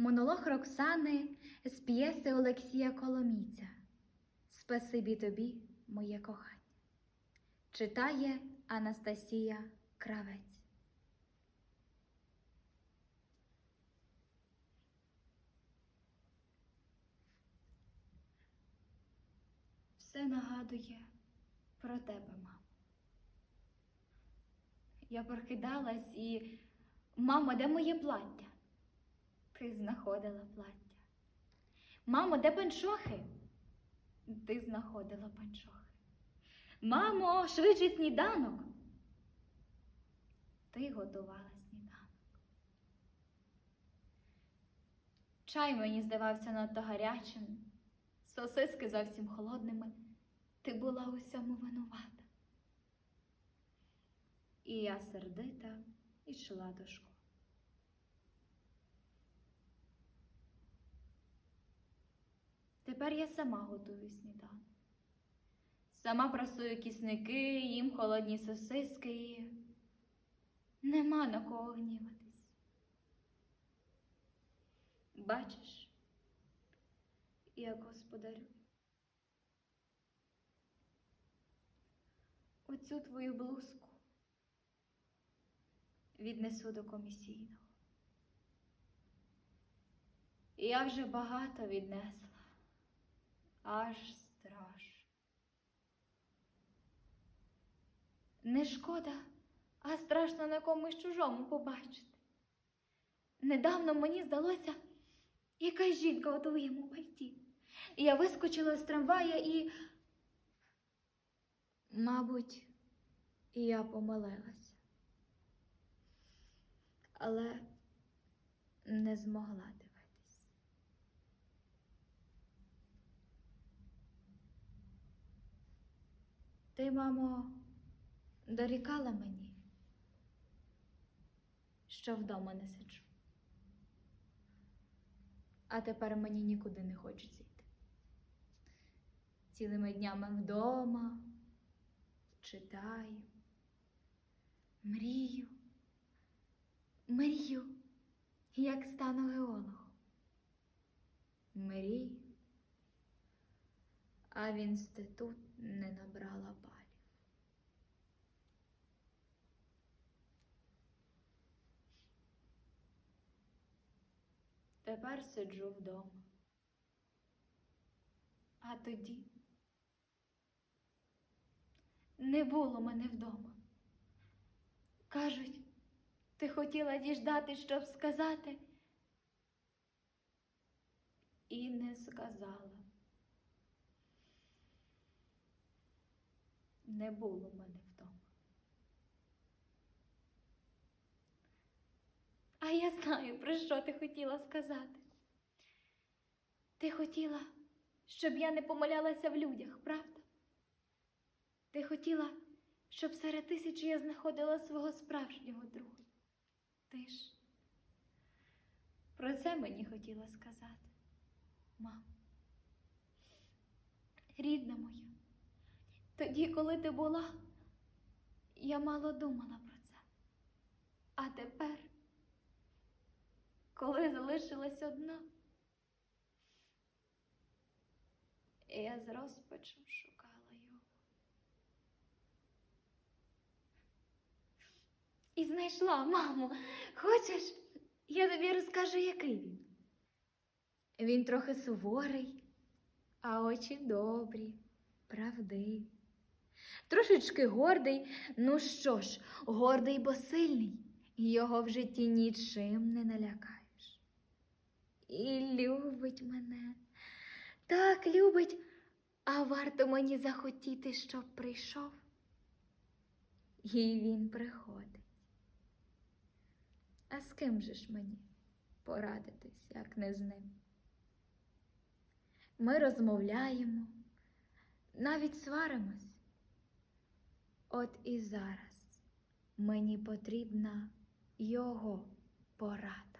Монолог Роксани з п'єси Олексія Коломійця. Спасибі тобі, моє кохання. Читає Анастасія Кравець. Все нагадує про тебе, мамо. Я прокидалась і. Мамо, де моє плаття? Ти знаходила плаття. Мамо, де панчохи? Ти знаходила панчохи. Мамо, швидше сніданок. Ти готувала сніданок. Чай мені здавався надто гарячим, сосиски зовсім холодними. Ти була у всьому винувата. І я сердита йшла до школи. Тепер я сама готую сніданок. Сама прасую кісники, їм холодні сосиски і нема на кого гніватись. Бачиш, як господарю. Оцю твою блузку віднесу до комісійного. Я вже багато віднесла, аж страшно. Не шкода, а страшно на комусь чужому побачити. Недавно мені здалося, якась жінка у твоєму пальті. Я вискочила з трамвая і, мабуть, я помилилася. Але не змогла дивитись. Ти, мамо, дорікала мені, що вдома не сиджу. А тепер мені нікуди не хочеться йти. Цілими днями вдома читаю, мрію, мрію, як стану геологом. Мрію, а в інститут не набрала балів. Тепер сиджу вдома. А тоді не було мене вдома. Кажуть, ти хотіла діждати, щоб сказати, і не сказала. Не було мене вдома. А я знаю, про що ти хотіла сказати. Ти хотіла, щоб я не помилялася в людях, правда? Ти хотіла, щоб серед тисячі я знаходила свого справжнього друга. Ти ж про це мені хотіла сказати, мам. Рідна моя, тоді, коли ти була, я мало думала про це. А тепер коли залишилась одна, я з розпачем шукала його. І знайшла, мамо, хочеш, я тобі розкажу, який він. Він трохи суворий, а очі добрі, правдиві. Трошечки гордий, ну що ж, гордий, бо сильний. Його в житті нічим не налякаєш. І любить мене, так любить, а варто мені захотіти, щоб прийшов. І він приходить. А з ким же ж мені порадитись, як не з ним? Ми розмовляємо, навіть сваримось. От і зараз мені потрібна його порада.